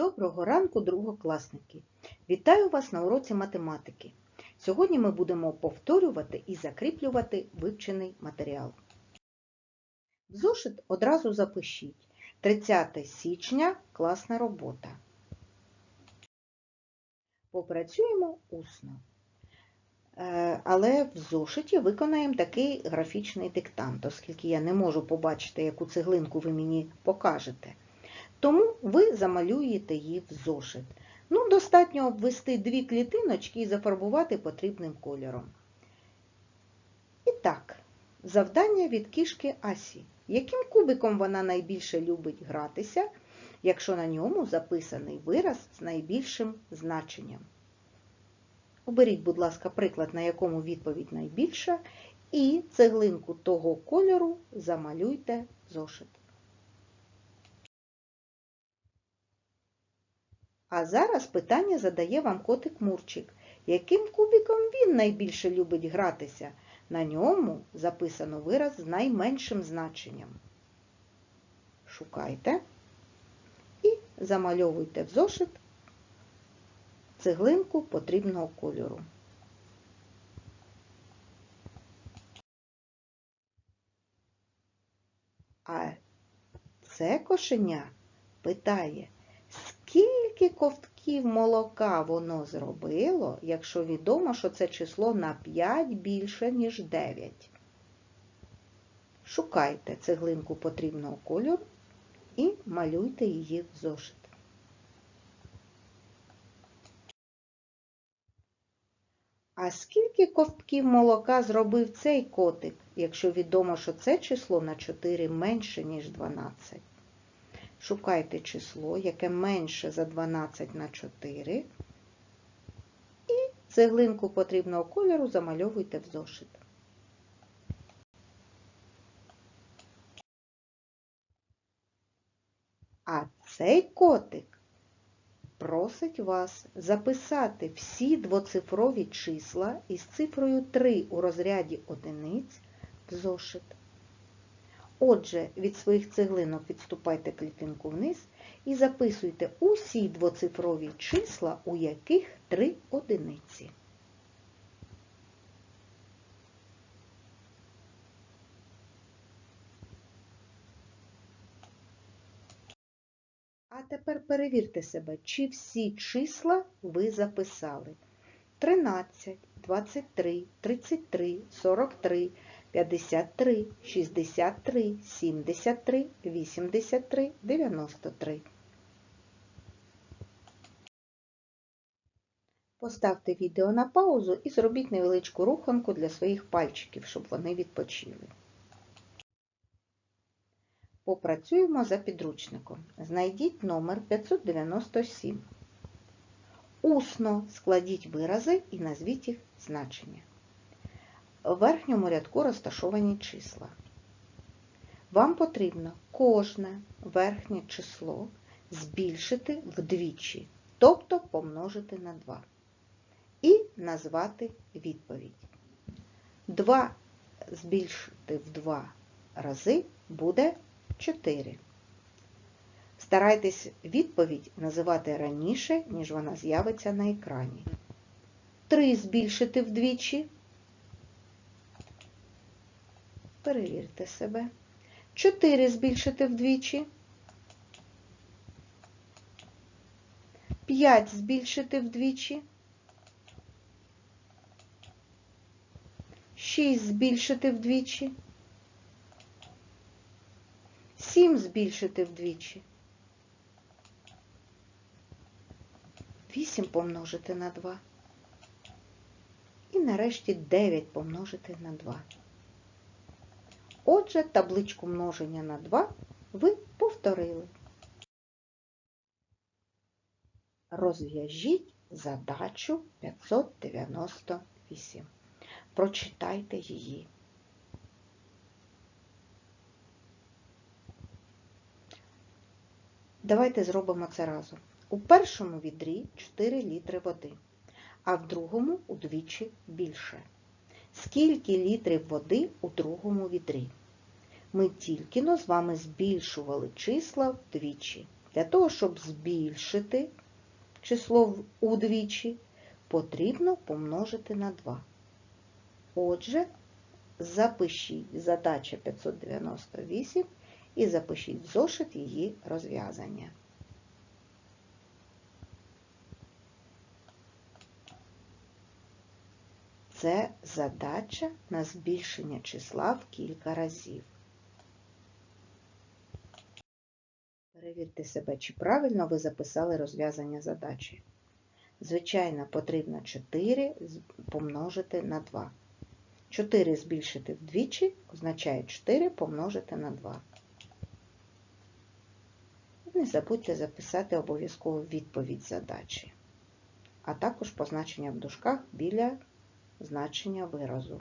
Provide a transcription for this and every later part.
Доброго ранку, другокласники! Вітаю вас на уроці математики. Сьогодні ми будемо повторювати і закріплювати вивчений матеріал. В зошит одразу запишіть 30 січня класна робота. Попрацюємо усно. Е, Але в зошиті виконаємо такий графічний диктант, оскільки я не можу побачити, яку цеглинку ви мені покажете. Тому ви замалюєте її в зошит. Ну, достатньо обвести дві клітиночки і зафарбувати потрібним кольором. І так, завдання від кішки Асі. Яким кубиком вона найбільше любить гратися, якщо на ньому записаний вираз з найбільшим значенням? Оберіть, будь ласка, приклад, на якому відповідь найбільша, і цеглинку того кольору замалюйте зошит. А зараз питання задає вам котик Мурчик. Яким кубиком він найбільше любить гратися? На ньому записано вираз з найменшим значенням. Шукайте і замальовуйте в зошит цеглинку потрібного кольору. А це кошеня питає, скільки ковтків молока воно зробило, якщо відомо, що це число на 5 більше, ніж 9. Шукайте цеглинку потрібного кольору і малюйте її в зошит. А скільки ковтків молока зробив цей котик, якщо відомо, що це число на 4 менше, ніж 12? Шукайте число, яке менше за 12 на 4. І цеглинку потрібного кольору замальовуйте в зошит. А цей котик просить вас записати всі двоцифрові числа із цифрою 3 у розряді одиниць в зошит. Отже, від своїх цеглинок відступайте клітинку вниз і записуйте усі двоцифрові числа, у яких 3 одиниці. А тепер перевірте себе, чи всі числа ви записали. 13, 23, 33, 43, 53, 63, 73, 83, 93. Поставте відео на паузу і зробіть невеличку руханку для своїх пальчиків, щоб вони відпочили. Попрацюємо за підручником. Знайдіть номер 597. Усно складіть вирази і назвіть їх значення. В верхньому рядку розташовані числа. Вам потрібно кожне верхнє число збільшити вдвічі, тобто помножити на 2. І назвати відповідь. 2 збільшити в 2 рази буде 4. Старайтесь відповідь називати раніше, ніж вона з'явиться на екрані. 3 збільшити вдвічі. Перевірте себе. 4 збільшити вдвічі. 5 збільшити вдвічі. 6 збільшити вдвічі. 7 збільшити вдвічі. 8 помножити на 2. І нарешті 9 помножити на 2. Отже, табличку множення на 2 ви повторили. Розв'яжіть задачу 598. Прочитайте її. Давайте зробимо це разом. У першому відрі 4 літри води, а в другому удвічі більше. Скільки літрів води у другому відрі? Ми тільки-но з вами збільшували числа вдвічі. Для того, щоб збільшити число удвічі, потрібно помножити на 2. Отже, запишіть задача 598 і запишіть в зошит її розв'язання. Це задача на збільшення числа в кілька разів. Перевірте себе, чи правильно ви записали розв'язання задачі. Звичайно, потрібно 4 помножити на 2. 4 збільшити вдвічі означає 4 помножити на 2. Не забудьте записати обов'язково відповідь задачі, а також позначення в дужках біля значення виразу.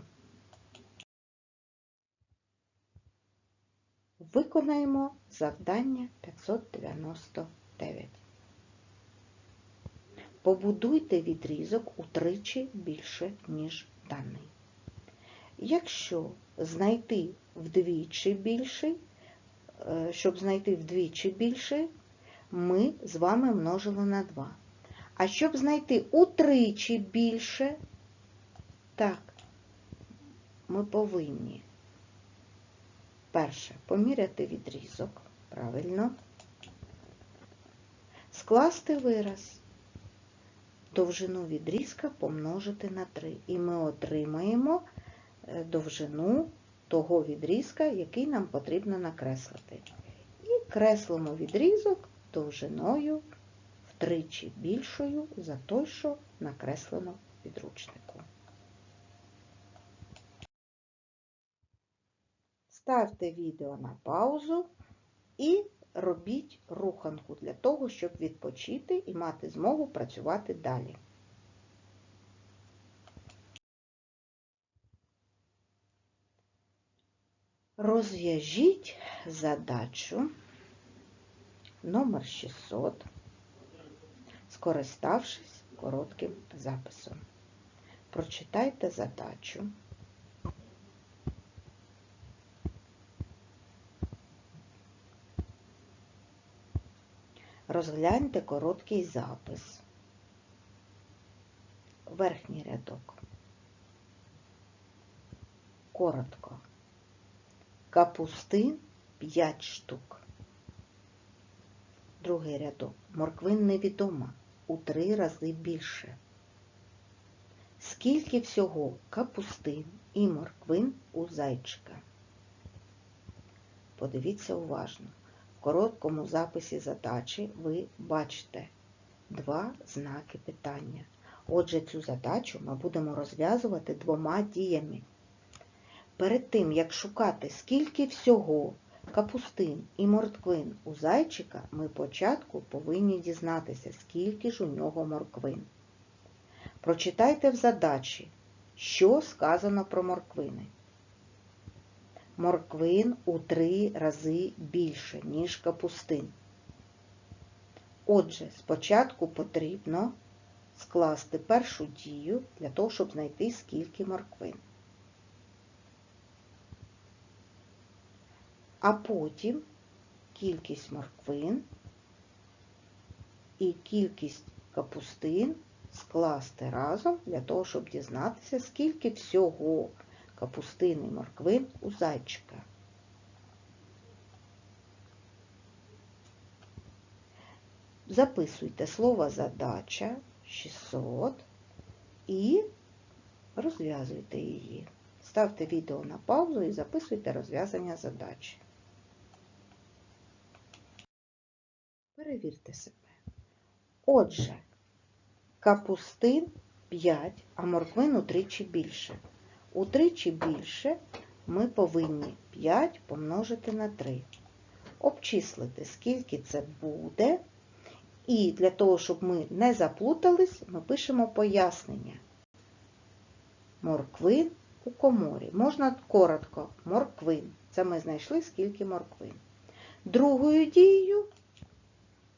Виконаємо завдання 599. Побудуйте відрізок утричі більше, ніж даний. Якщо знайти вдвічі більший, е, щоб знайти вдвічі більший, ми з вами множили на 2. А щоб знайти утричі більше, так, ми повинні перше поміряти відрізок, правильно, скласти вираз, довжину відрізка помножити на 3. І ми отримаємо е, довжину того відрізка, який нам потрібно накреслити. І креслимо відрізок довжиною втричі більшою за той, що накреслено в підручнику. Ставте відео на паузу і робіть руханку для того, щоб відпочити і мати змогу працювати далі. Розв'яжіть задачу номер 600, скориставшись коротким записом. Прочитайте задачу. Розгляньте короткий запис. Верхній рядок. Коротко. Капустин 5 штук. Другий рядок. Морквин невідома. У три рази більше. Скільки всього капустин і морквин у зайчика? Подивіться уважно. В короткому записі задачі ви бачите два знаки питання. Отже, цю задачу ми будемо розв'язувати двома діями. Перед тим, як шукати, скільки всього капустин і морквин у зайчика, ми спочатку повинні дізнатися, скільки ж у нього морквин. Прочитайте в задачі, що сказано про морквини. Морквин у три рази більше, ніж капустин. Отже, спочатку потрібно скласти першу дію для того, щоб знайти скільки морквин. А потім кількість морквин і кількість капустин скласти разом для того, щоб дізнатися, скільки всього капустин і морквин у зайчика. Записуйте слово задача 600 і розв'язуйте її. Ставте відео на паузу і записуйте розв'язання задачі. Перевірте себе. Отже, капустин 5, а морквин утричі більше. Утричі більше ми повинні 5 помножити на 3. Обчислити, скільки це буде. І для того, щоб ми не заплутались, ми пишемо пояснення. Морквин у коморі. Можна коротко, морквин. Це ми знайшли, скільки морквин. Другою дією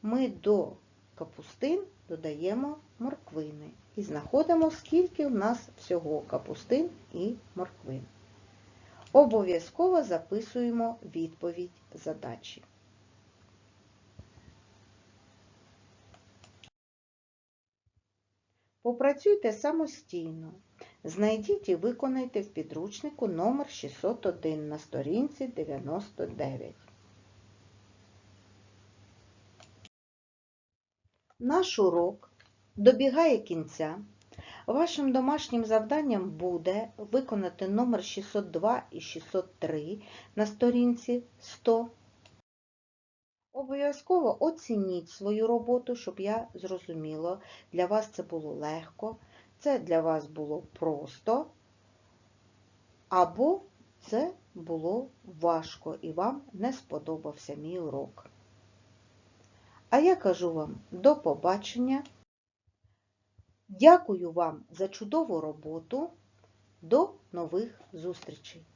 ми до капустин додаємо морквини і знаходимо, скільки в нас всього капустин і морквин. Обов'язково записуємо відповідь задачі. Попрацюйте самостійно. Знайдіть і виконайте в підручнику номер 601 на сторінці 99. Наш урок добігає кінця. Вашим домашнім завданням буде виконати номер 602 і 603 на сторінці 100. Обов'язково оцініть свою роботу, щоб я зрозуміла, для вас це було легко, це для вас було просто, або це було важко і вам не сподобався мій урок. А я кажу вам до побачення. Дякую вам за чудову роботу. До нових зустрічей!